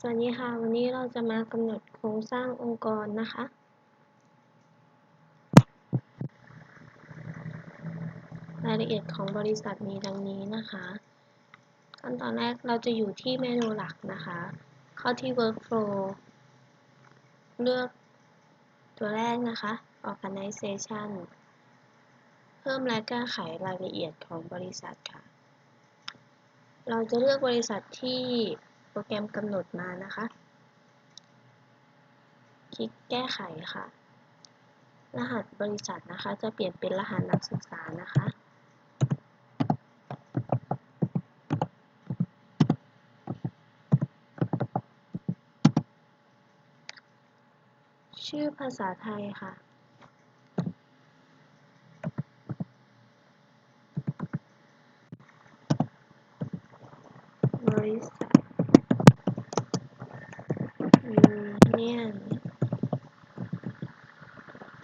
สวัสดีค่ะ วันนี้เราจะมากำหนดโครงสร้างองค์กรนะคะ รายละเอียดของบริษัทมีดังนี้นะคะ ขั้นตอนแรกเราจะอยู่ที่เมนูหลักนะคะ เข้าที่ workflow เลือกตัวแรกนะคะ organization เพิ่มและแก้ไขรายละเอียดของบริษัทค่ะ เราจะเลือกบริษัทที่ รแกรมกำหนดมานะคะ คลิกแก้ไขค่ะ รหัสบริษัทนะคะ จะเปลี่ยนเป็นรหัสนักศึกษานะคะ ชื่อภาษาไทยค่ะบริษัทยูเนียน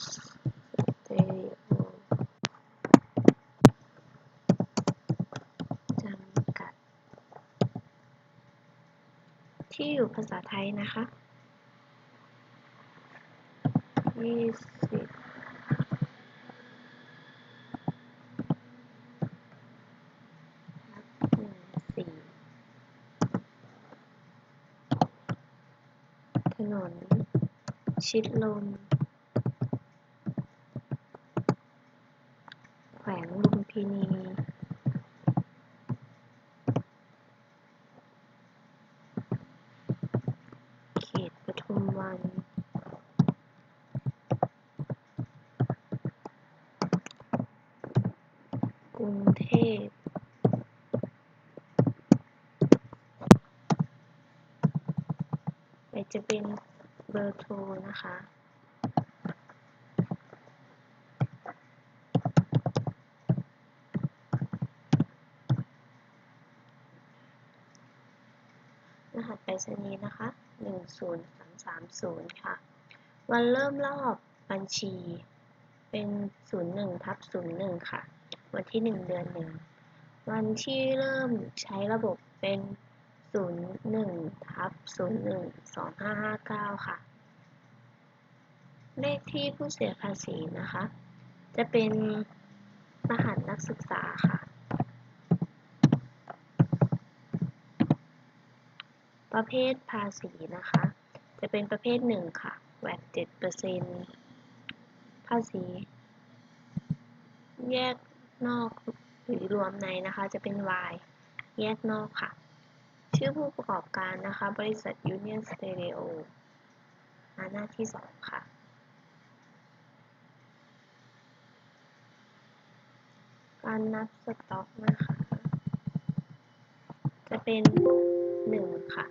สเตริโอจำกัด ที่อยู่ภาษาไทยนะคะยี่สิบหนึ่งสี่ถนน ชิดลม แขวงลุมพินี เขตปทุมวัน กรุงเทพไปจะเป็นเบอร์โทรนะคะรหัสไปรษณีย์นะคะ 10330ค่ะ วันเริ่มรอบบัญชี เป็น01ทับ01ค่ะ วันที่1เดือน1วันที่เริ่มใช้ระบบเป็น01ทับ01 2559ค่ะ เลขที่ผู้เสียภาษีนะคะ จะเป็นรหัสนักศึกษาค่ะ ประเภทภาษีนะคะ จะเป็นประเภทหนึ่งค่ะ VAT 7%ภาษี แยกนอกหรือรวมในนะคะ จะเป็น Y แยกนอกค่ะ ชื่อผู้ประกอบการนะคะ บริษัท Union Stereo หน้าที่2ค่ะ การนับสต็อกนะคะ จะเป็น1ค่ะ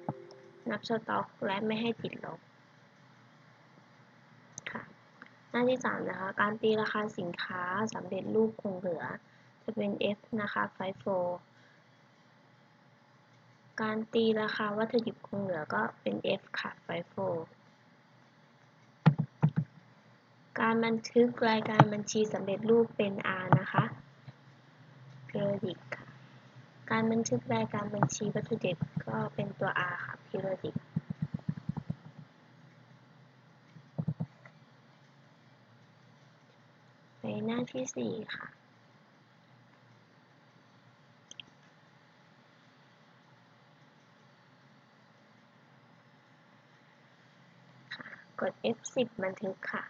นับสต็อก และไม่ให้ติดลบค่ะหน้าที่ 3 นะคะ การตีราคาสินค้าสำเร็จรูปคงเหลือ จะเป็น F นะคะ FIFO การตีราคาวัตถุดิบคงเหลือก็เป็น F ค่ะ FIFO การบันทึกรายการบัญชีสำเร็จรูปเป็น R นะคะ periodic ค่ะ การบันทึกรายการบัญชีวัตถุดิบก็เป็นตัว R ค่ะ periodic ในหน้าที่4ค่ะค่ะ กด F10 บันทึกค่ะ